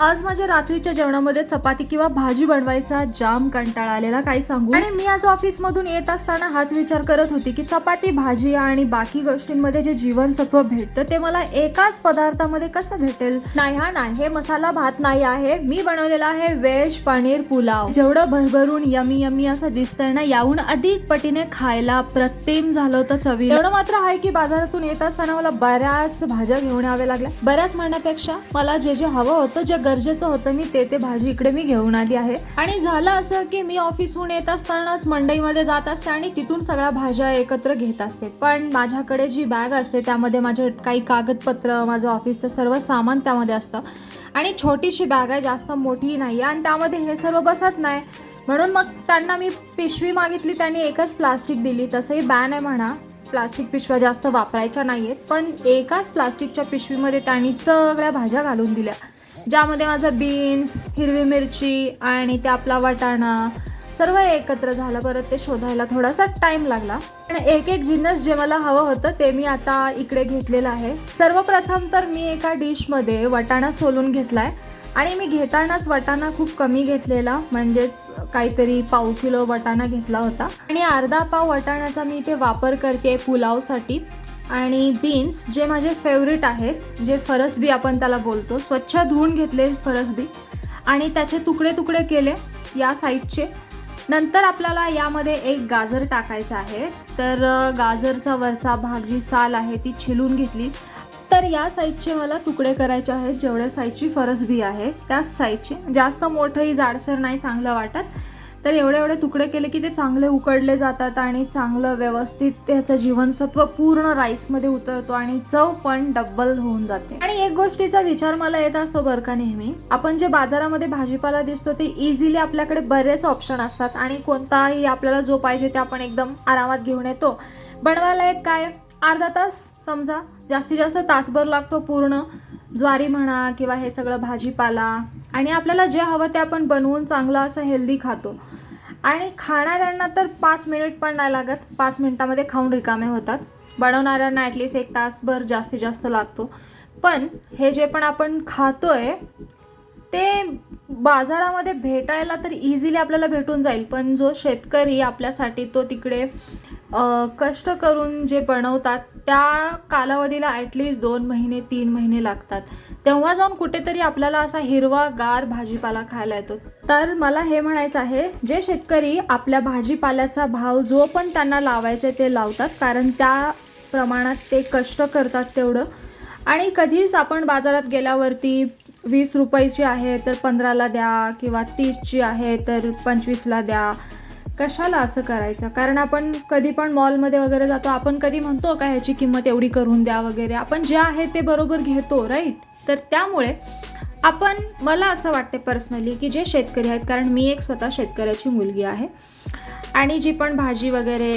आज माझ्या रात्रीच्या जेवणामध्ये चपाती किंवा भाजी बनवायचा जाम कंटाळा आलेला काही सांगू? आणि मी आज ऑफिस मधून येत असताना हाच विचार करत होती की चपाती भाजी आणि बाकी गोष्टींमध्ये जे जीवनसत्व भेटतं ते मला एकाच पदार्थामध्ये कसं भेटेल? नाही हा नाही. हे मसाला भात नाही आहे. मी बनवलेला आहे व्हेज पनीर पुलाव. जेवढं भरभरून यमी यमी असं दिसतंय ना याहून अधिक पटीने खायला प्रतिम झालं होतं चवी एवढं मात्र आहे की बाजारातून येत असताना मला बऱ्याच भाज्या घेऊन याव्या लागल्या. बऱ्याच म्हणण्यापेक्षा मला जे जे हवं होतं जे गरजेचं होतं मी ते ते भाजी इकडे मी घेऊन आली आहे. आणि झालं असं की मी ऑफिसहून येत असतानाच मंडईमध्ये जात असते आणि तिथून सगळ्या भाज्या एकत्र घेत असते. पण माझ्याकडे जी बॅग असते त्यामध्ये माझे काही कागदपत्र माझं ऑफिसचं सर्व सामान त्यामध्ये असतं. आणि छोटीशी बॅग आहे जास्त मोठी नाही आहे आणि त्यामध्ये हे सर्व बसत नाही. म्हणून मग त्यांना मी पिशवी मागितली त्यांनी एकच प्लास्टिक दिली. तसंही बॅन आहे म्हणा प्लास्टिक पिशव्या जास्त वापरायच्या नाही आहेत पण एकाच प्लास्टिकच्या पिशवीमध्ये त्यांनी सगळ्या भाज्या घालून दिल्या. ज्यामध्ये माझं बीन्स हिरवी मिरची आणि ते आपला वाटाणा सर्व एकत्र झालं. परत ते शोधायला थोडासा टाइम लागला. पण एक एक जिन्नस जे मला हवं होतं ते मी आता इकडे घेतलेलं आहे. सर्वप्रथम तर मी एका डिशमध्ये वाटाणा सोलून घेतला आहे आणि मी घेतानाच वाटाणा खूप कमी घेतलेला. म्हणजेच काहीतरी पाव किलो वाटाणा घेतला होता. आणि अर्धा पाव वाटाण्याचा मी इथे वापर करते पुलावसाठी. आणि बीन्स जे माझे फेवरेट आहेत जे फरसबी आपण त्याला बोलतो स्वच्छ धुवून घेतले फरसबी आणि त्याचे तुकडे तुकडे केले या साईडचे. नंतर आपल्याला यामध्ये एक गाजर टाकायचं आहे. तर गाजरचा वरचा भाग जी साल आहे ती छिलून घेतली. तर या साईजचे मला तुकडे करायचे आहेत जेवढ्या साईजची फरसबी आहे त्याच साईजचे. जास्त मोठंही जाडसर नाही चांगलं वाटत. तर एवढे एवढे तुकडे केले की ते चांगले उकडले जातात आणि चांगलं व्यवस्थित त्याचं जीवनसत्व पूर्ण राईसमध्ये उतरतो आणि चव पण डब्बल होऊन जाते. आणि एक गोष्टीचा विचार मला येत असतो बरं का नेहमी आपण जे बाजारामध्ये भाजीपाला दिसतो ते इझिली आपल्याकडे बरेच ऑप्शन असतात आणि कोणताही आपल्याला जो पाहिजे ते आपण एकदम आरामात घेऊन येतो. बनवायला एक काय अर्धा तास समजा जास्तीत जास्त तासभर लागतो पूर्ण. ज्वारी म्हणा किंवा हे सगळं भाजीपाला आणि आपल्याला जे हवं ते आपण बनवून चांगलं असं हेल्दी खातो. आणि खाणाऱ्यांना तर पाच मिनिट पण नाही लागत. पाच मिनिटामध्ये खाऊन रिकामे होतात. बनवणाऱ्यांना ॲटलिस्ट एक तासभर जास्तीत जास्त लागतो. पण हे जे पण आपण खातो आहे ते बाजारामध्ये भेटायला तर इझिली आपल्याला भेटून जाईल. पण जो शेतकरी आपल्यासाठी तो तिकडे कष्ट करून जे बनवतात त्या कालावधीला ॲटलिस्ट दोन महिने तीन महिने लागतात. तेव्हा जाऊन कुठेतरी आपल्याला असा हिरवा गार भाजीपाला खायला येतो. तर मला हे म्हणायचं आहे जे शेतकरी आपल्या भाजीपाल्याचा भाव जो पण त्यांना लावायचा आहे ते लावतात कारण त्या प्रमाणात ते कष्ट करतात तेवढं. आणि कधीच आपण बाजारात गेल्यावरती वीस रुपयाची आहे तर पंधराला द्या किंवा तीसची आहे तर पंचवीसला द्या. कशाला असं करायचं? कारण आपण कधी पण मॉलमध्ये वगैरे जातो आपण कधी म्हणतो का ह्याची किंमत एवढी करून द्या वगैरे? आपण जे आहे ते बरोबर घेतो राईट तर त्यामुळे आपण मला असं वाटते पर्सनली की जे शेतकरी आहेत कारण मी एक स्वतः शेतकऱ्याची मुलगी आहे आणि जी पण भाजी वगैरे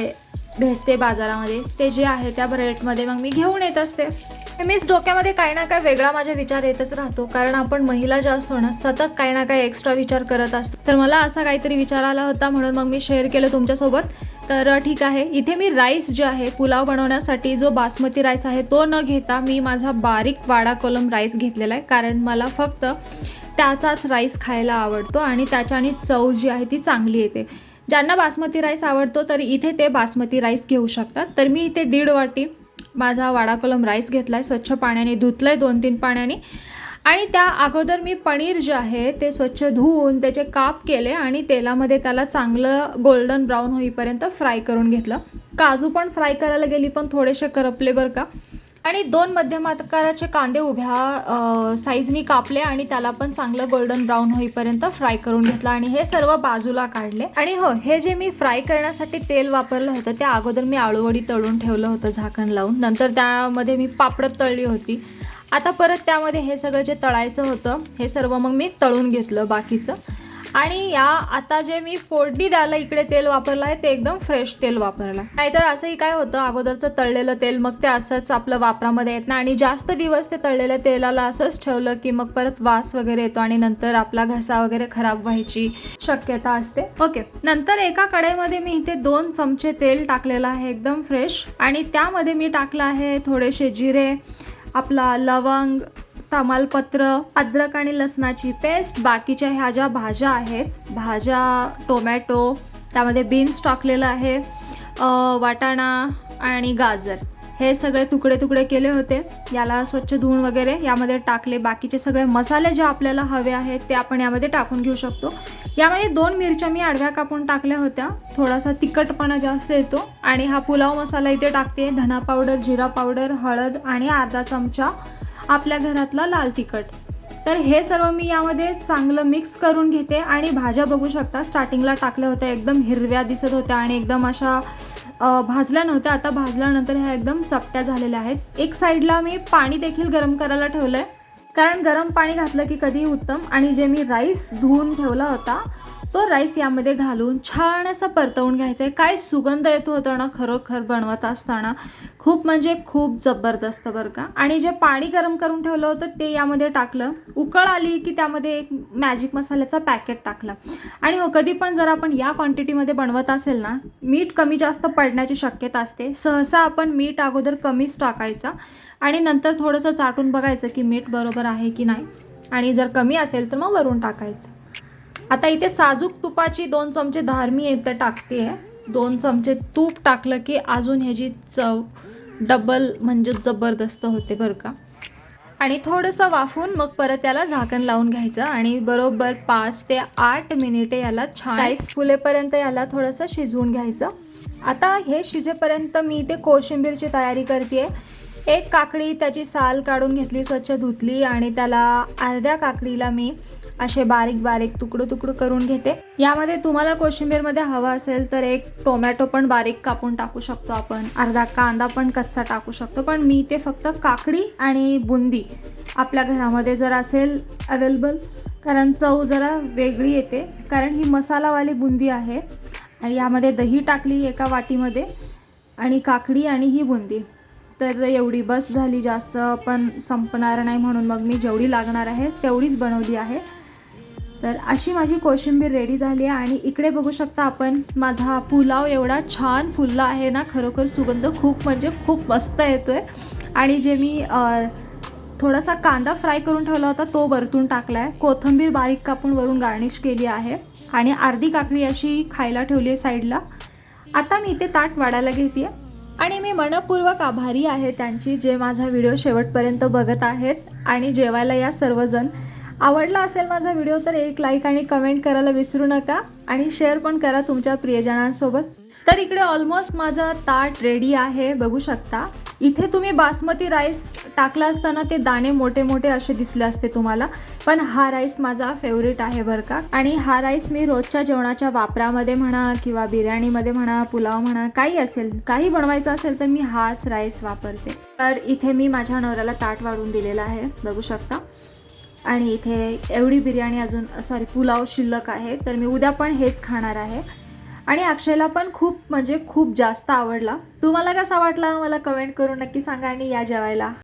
भेटते बाजारामध्ये ते जे आहे त्या रेटमध्ये मग मी घेऊन येत असते. मीच डोक्यामध्ये काही ना काही वेगळा माझा विचार येतच राहतो. कारण आपण महिला ज्या असतो ना सतत काही ना काही एक्स्ट्रा विचार करत असतो. तर मला असा काहीतरी विचार आला होता म्हणून मग मी शेअर केलं तुमच्यासोबत. तर ठीक आहे. इथे मी राईस जे आहे पुलाव बनवण्यासाठी जो बासमती राईस आहे तो न घेता मी माझा बारीक वाडा कोलम राईस घेतलेला आहे. कारण मला फक्त त्याचाच राईस खायला आवडतो आणि त्याच्याने चव जी आहे ती चांगली येते. ज्यांना बासमती राईस आवडतो तर इथे ते बासमती राईस घेऊ शकतात. तर मी इथे दीड वाटी माझा वाडा कलम राईस घेतला आहे स्वच्छ पाण्याने धुतलं आहे दोन तीन पाण्याने. आणि त्या अगोदर मी पनीर जे आहे ते स्वच्छ धुवून त्याचे काप केले आणि तेलामध्ये त्याला चांगलं गोल्डन ब्राऊन होईपर्यंत फ्राय करून घेतलं. काजू पण फ्राय करायला गेली पण थोडेसे करपले बरं का. आणि दोन मध्यम आकाराचे कांदे उभ्या साईजनी कापले आणि त्याला पण चांगलं गोल्डन ब्राऊन होईपर्यंत फ्राय करून घेतलं आणि हे सर्व बाजूला काढले. आणि हो हे जे मी फ्राय करण्यासाठी तेल वापरलं होतं त्या अगोदर मी आळूवडी तळून ठेवलं होतं झाकण लावून. नंतर त्यामध्ये मी पापड तळली होती. आता परत त्यामध्ये हे सगळं जे तळायचं होतं हे सर्व मग मी तळून घेतलं बाकीचं. आणि या आता जे मी फोडणी द्यायला इकडे तेल वापरलं आहे ते एकदम फ्रेश तेल वापरलं नाहीतर असंही काय होतं अगोदरचं तळलेलं तेल मग ते असंच आपलं वापरामध्ये येत नाही. आणि जास्त दिवस ते तळलेल्या तेलाला असंच ठेवलं की मग परत वास वगैरे येतो आणि नंतर आपला घसा वगैरे खराब व्हायची शक्यता असते. ओके नंतर एका कढईमध्ये मी इथे दोन चमचे तेल टाकलेलं आहे एकदम फ्रेश आणि त्यामध्ये मी टाकलं आहे थोडेसे जिरे आपला लवंग तमालपत्र अद्रक आणि लसणाची पेस्ट बाकीच्या ह्या ज्या भाज्या आहेत भाज्या टोमॅटो त्यामध्ये बीन्स टाकलेलं आहे वाटाणा आणि गाजर. हे सगळे तुकडे तुकडे केले होते. याला स्वच्छ धुवून वगैरे यामध्ये टाकले. बाकीचे सगळे मसाले जे आपल्याला हवे आहेत ते आपण यामध्ये टाकून घेऊ शकतो. यामध्ये दोन मिरच्या मी आडव्या कापून टाकल्या होत्या. थोडासा तिखटपणा जास्त येतो. आणि हा पुलाव मसाला इथे टाकते. धना पावडर जिरा पावडर हळद आणि अर्धा चमचा आपल्या घरातला लाल तिखट. तर हे सर्व मी यामध्ये चांगलं मिक्स करून घेते आणि भाज्या बघू शकता. स्टार्टिंगला टाकल्या होत्या एकदम हिरव्या दिसत होत्या आणि एकदम अशा भाजल्या नव्हत्या. आता भाजल्यानंतर ह्या एकदम चपट्या झालेल्या आहेत. एक साईडला मी पाणी देखील गरम करायला ठेवलं आहे कारण गरम पाणी घातलं की कधी उत्तम. आणि जे मी राईस धुवून ठेवला होता तो राईस यामध्ये घालून छान असं परतवून घ्यायचा आहे काय सुगंध येतो होता ना खरोखर बनवत असताना. खूप म्हणजे खूप जबरदस्त बरं का. आणि जे पाणी गरम करून ठेवलं होतं ते यामध्ये टाकलं. उकळ आली की त्यामध्ये एक मॅजिक मसाल्याचा पॅकेट टाकला. आणि हो कधी पण जर आपण या क्वांटिटीमध्ये बनवत असेल ना मीठ कमी जास्त पडण्याची शक्यता असते. सहसा आपण मीठ अगोदर कमीच टाकायचा आणि नंतर थोडंसं चाटून बघायचं की मीठ बरोबर आहे की नाही. आणि जर कमी असेल तर मग वरून टाकायचं. आता इथे साजूक तुपाची दोन चमचे धार मी इथे टाकते दोन चमचे तूप टाकलं की अजून ह्याची चव डबल म्हणजे जबरदस्त होते बरं का. आणि थोडंसं वाफून मग परत त्याला झाकण लावून घ्यायचं आणि बरोबर पाच ते आठ मिनिटे याला छान राईस फुलेपर्यंत याला थोडंसं शिजवून घ्यायचं. आता हे शिजेपर्यंत मी इथे कोशिंबीरची तयारी करते एक काकडी त्याची साल काढून घेतली स्वच्छ धुतली आणि त्याला अर्ध्या काकडीला मी असे बारीक बारीक तुकडं तुकडं करून घेते. यामध्ये तुम्हाला कोशिंबीरमध्ये हवा असेल तर एक टोमॅटो पण बारीक कापून टाकू शकतो आपण. अर्धा कांदा पण कच्चा टाकू शकतो. पण मी ते फक्त काकडी आणि बुंदी आपल्या घरामध्ये जर असेल अवेलेबल कारण चव जरा वेगळी येते. कारण ही मसालावाली बुंदी आहे आणि यामध्ये दही टाकली एका वाटीमध्ये आणि काकडी आणि ही बुंदी. तर एवढी बस झाली जास्त पण संपणार नाही म्हणून मग मी जेवढी लागणार आहे तेवढीच बनवली आहे. तर अशी माझी कोशिंबीर रेडी झाली आहे आणि इकडे बघू शकता आपण माझा हा पुलाव एवढा छान फुलला आहे ना खरोखर सुगंध खूप म्हणजे खूप मस्त येतो आहे आणि जे मी थोडासा कांदा फ्राय करून ठेवला होता तो वरतून टाकला आहे कोथिंबीर बारीक कापून वरून गार्निश केली आहे आणि अर्धी काकडी अशी खायला ठेवली आहे साईडला आता मी इथे ताट वाढायला घेते. आणि मी मनपूर्वक आभारी आहे त्यांची जे माझा व्हिडिओ शेवटपर्यंत बघत आहेत आणि जेवायला या सर्वजण. आवडला असेल माझा व्हिडिओ तर एक लाईक आणि कमेंट करायला विसरू नका आणि शेअर पण करा तुमच्या प्रियजनांसोबत. तर इकडे ऑलमोस्ट माझा ताट रेडी आहे बघू शकता. इथे तुम्ही बासमती राईस टाकला असताना ते दाणे मोठे मोठे असे दिसले असते तुम्हाला. पण हा राईस माझा फेवरेट आहे बरं का. आणि हा राईस मी रोजच्या जेवणाच्या वापरामध्ये म्हणा किंवा बिर्याणीमध्ये म्हणा पुलाव म्हणा काही असेल काही बनवायचं असेल तर मी हाच राईस वापरते. तर इथे मी माझ्या नवऱ्याला ताट वाढून दिलेलं आहे बघू शकता. आणि इथे एवढी बिर्याणी अजून सॉरी पुलाव शिल्लक आहे. तर मी उद्या पण हेच खाणार आहे. आणि अक्षयला पण खूप म्हणजे खूप जास्त आवडला. तुम्हाला कसा वाटला? मला कमेंट करून नक्की सांगा आणि या जेवायला.